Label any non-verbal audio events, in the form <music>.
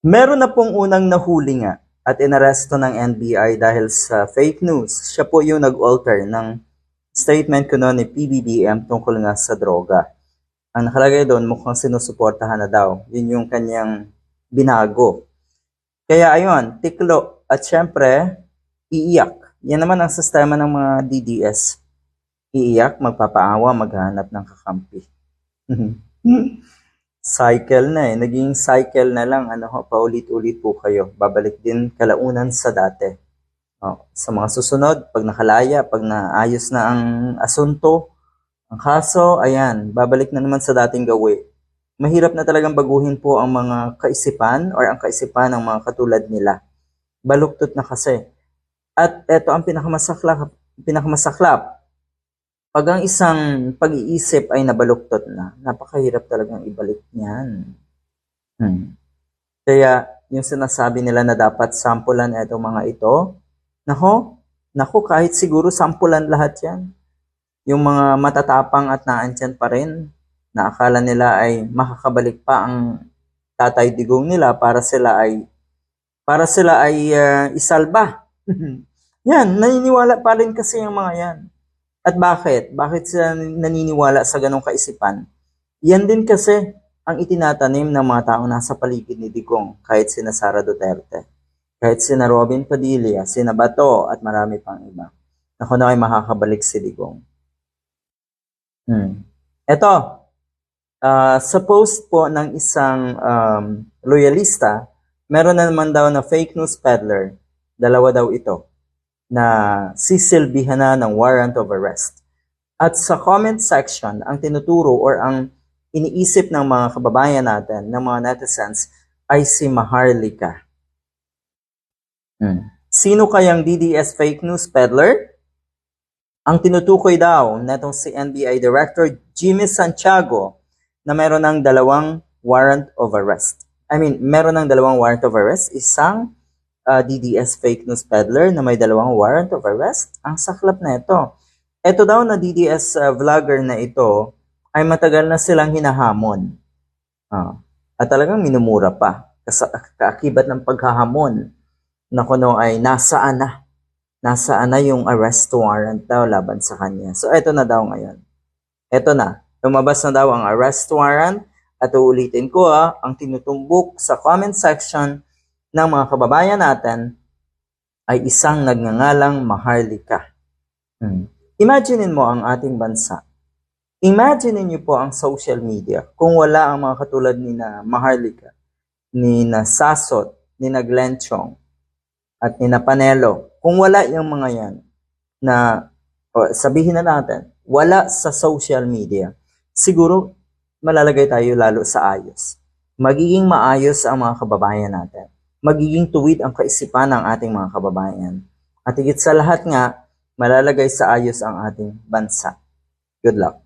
Meron na pong unang nahuli nga at inaresto ng NBI dahil sa fake news. Siya po yung nag-alter ng statement ko noon ni PBBM tungkol nga sa droga. Ang nakalagay doon, mukhang sinusuportahan na daw. Yun yung kanyang binago. Kaya ayun, tiklo. At syempre, iiyak. Yan naman ang sistema ng mga DDS. Iiyak, magpapaawa, maghanap ng kakampi. <laughs> cycle na eh. Naging cycle na lang. Ano ho, paulit-ulit po kayo. Babalik din kalaunan sa dati. Oh, sa mga susunod, pag nakalaya, pag naayos na ang asunto, ang kaso, ayan, babalik na naman sa dating gawi. Mahirap na talagang baguhin po ang mga kaisipan or ang kaisipan ng mga katulad nila. Baluktot na kasi. At eto ang pinakamasaklap, pinakamasaklap. Pag ang isang pag-iisip ay nabaluktot na, napakahirap talagang ibalik niyan. Hmm. Kaya yung sinasabi nila na dapat sampulan etong mga ito, nako, nako kahit siguro sampulan lahat yan. Yung mga matatapang at naandyan pa rin, na akala nila ay makakabalik pa ang tatay digong nila para sila ay para sila ay uh, isalba. <laughs> yan, naniniwala pa rin kasi yung mga yan. At bakit? Bakit sila naniniwala sa ganong kaisipan? Yan din kasi ang itinatanim ng mga tao nasa paligid ni Digong, kahit sina Sara Duterte, kahit sina Robin Padilla, sina Bato, at marami pang iba. Na kung ay makakabalik si Digong. Hmm. Ito, uh, sa post po ng isang um, loyalista, meron na naman daw na fake news peddler. Dalawa daw ito na sisilbihan na ng warrant of arrest. At sa comment section, ang tinuturo or ang iniisip ng mga kababayan natin, ng mga netizens, ay si Maharlika. Hmm. Sino kayang DDS fake news peddler? Ang tinutukoy daw netong si NBI Director Jimmy Santiago na meron ng dalawang warrant of arrest. I mean, meron ng dalawang warrant of arrest, isang uh, DDS fake news peddler na may dalawang warrant of arrest. Ang saklap na ito. Ito daw na DDS uh, vlogger na ito ay matagal na silang hinahamon. Uh, at talagang minumura pa. Kasi kaakibat ng paghahamon na kuno ay nasaan na. Nasaan na yung arrest warrant daw laban sa kanya. So, ito na daw ngayon. Ito na. Lumabas na daw ang arrest warrant at uulitin ko ah, ang tinutumbok sa comment section ng mga kababayan natin ay isang nagngangalang Maharlika. Hmm. Imaginein mo ang ating bansa. Imaginein niyo po ang social media kung wala ang mga katulad ni na Maharlika, ni na Sasot, ni na Glenn Chong, at ni na Panelo. Kung wala yung mga yan na o, sabihin na natin, wala sa social media, siguro malalagay tayo lalo sa ayos. Magiging maayos ang mga kababayan natin magiging tuwid ang kaisipan ng ating mga kababayan. At higit sa lahat nga, malalagay sa ayos ang ating bansa. Good luck.